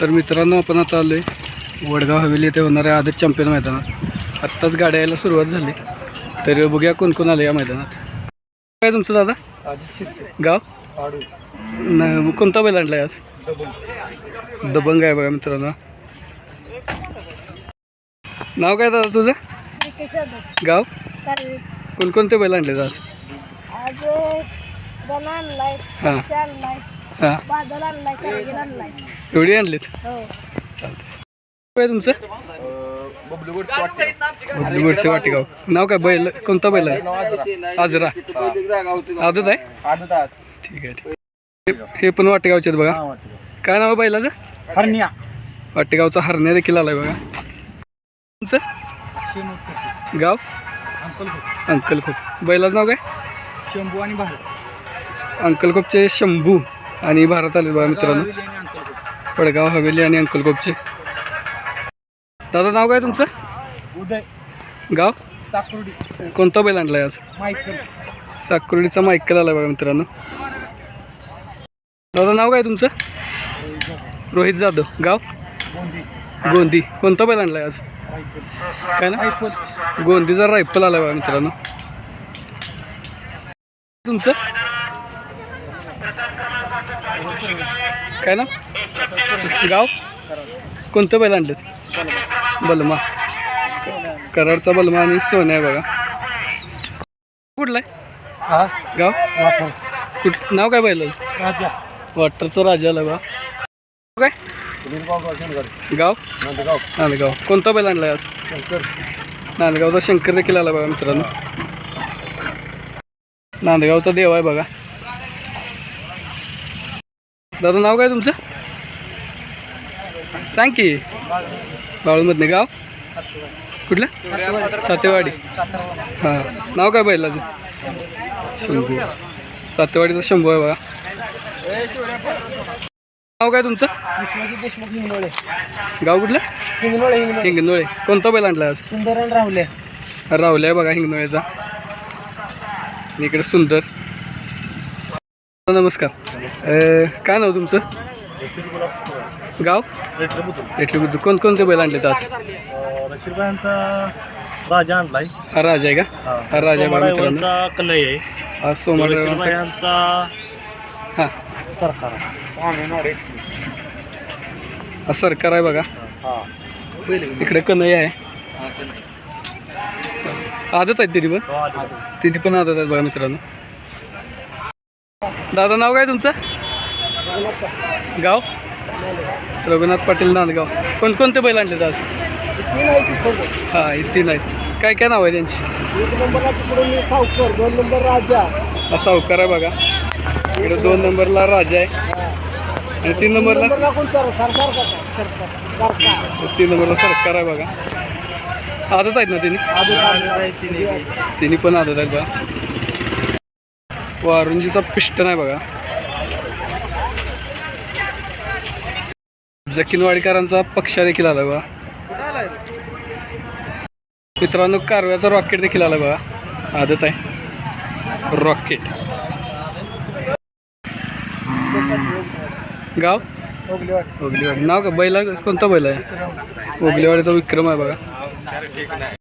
तर मित्रांनो आपण आता आलो आहे वडगाव हवेली येथे होणाऱ्या आदत चॅम्पियन मैदानात. आत्ताच गाड्या यायला सुरुवात झाली. तर बघूया कोण कोण आलं या मैदानात. काय तुमचं दादा? गाव? न कोणता बैल आणलाय आज? दबंग. आहे बघा मित्रांनो. नाव काय दादा तुझं? श्रीकेश गाव? कारवी कोणकोणते बैल आणले आज? हां. हां. बादल आणलाय कारगिल आणलाय एवढी आणलीत? हो काय तुमचं? बबलू गोडसे वाटेगाव नाव काय? बैल? कोणता बैल आहे? आजरा. आदत आहे? ठीक आहे ठीक आहे. हे- हे पण वाटेगावचे आहेत बघा. काय नाव आहे बैलाचं? हरण्या. वाटेगावचा हरण्या देखील आलाय बघा. तुमचं? गाव? अंकल खोप बैलाचं नाव काय? शंभू आणि भारत. अंकल खोपचे शंभू. आणि भारत आले बघा मित्रांनो. पडगाव हवेली आणि अंकल खोपचे दादा नाव काय तुमचं? उदय. गाव? साकुर्डी. कोणता बैल आणलाय आज? मायकल. साकुर्डीचा मायकल आला बघा मित्रांनो. दादा नाव काय तुमचं? रोहित जाधव. गाव? गोंदी. कोणता बैल आणलाय आज? काय ना? गोंदीचा रायफल आला बघा मित्रांनो. तुमचं? काय ना? गाव? कोणतं बैल आणलेत? बलमा. कराडचा बलमा आणि सोन्या आहे बघा. कुठला आहे? हा? गाव? कुठ नाव काय बैल राजा. वॉटरचा राजा आला बघा काय? गाव? नंदगाव. नांदगाव. कोणता बैल आणलाय आज? शंकर. नांदगावचा शंकर देखील आला बघा मित्रांनो. नांदगावचा देव आहे बघा. दादा नाव काय तुमचं? सांग की. बाळूमधने गाव? कुठलं? सातेवाडी. हां. नाव काय बैलाचं? शंभू. सातेवाडीचा शंभू आहे बघा. नाव काय तुमचं? गाव कुठलं? हिंगनोळे हिंगनोळे कोणता बैल आणला आज? सुंदर राहुले राहुल आहे बघा हिंगनोळेचा इकडे सुंदर. नमस्कार. अ, काय नाव तुमचं? गाव? एटली बुद्ध कोणकोणते बैल आणलेत आज? रशीदबाईंचा राजा आणलाय. हा राजा आहे का? हा. राजा आहे बघा मित्रांनो. आहे. हा सोमवार रशीदबाईंचा हा. सरकार हा सरकार आहे बघा. इकडे कन्हैया आहे. चालेल. आदत आहेत तिन्ही पण? तिन्ही पण आदत आहेत बघा मित्रांनो. दादा नाव काय तुमचं? गाव? रघुनाथ पाटील नांदगाव. कोणकोणते बैल आणलेत आज? हा हे तीन आहेत. काय काय नाव आहे त्यांची? सावकर दोन नंबर राजा हा सावकार आहे बघा. इकडे दोन नंबरला राजा आहे. आणि तीन नंबरला? तीन नंबरला सरकार आहे बघा. आदत आहेत ना तिन्ही. तिन्ही पण आदत आहेत बघा. वारुंजीचा पिष्टन आहे बघा. जकीनवाडीकरांचा पक्षा देखील आला बघा. मित्रांनो कारव्याचा रॉकेट देखील आला बघा. आदत आहे. रॉकेट. गाव? ओगलेवाडी. ओगलेवाडी. नाव का बैला कोणता बैल आहे? ओगलेवाडीचा विक्रम आहे बघा.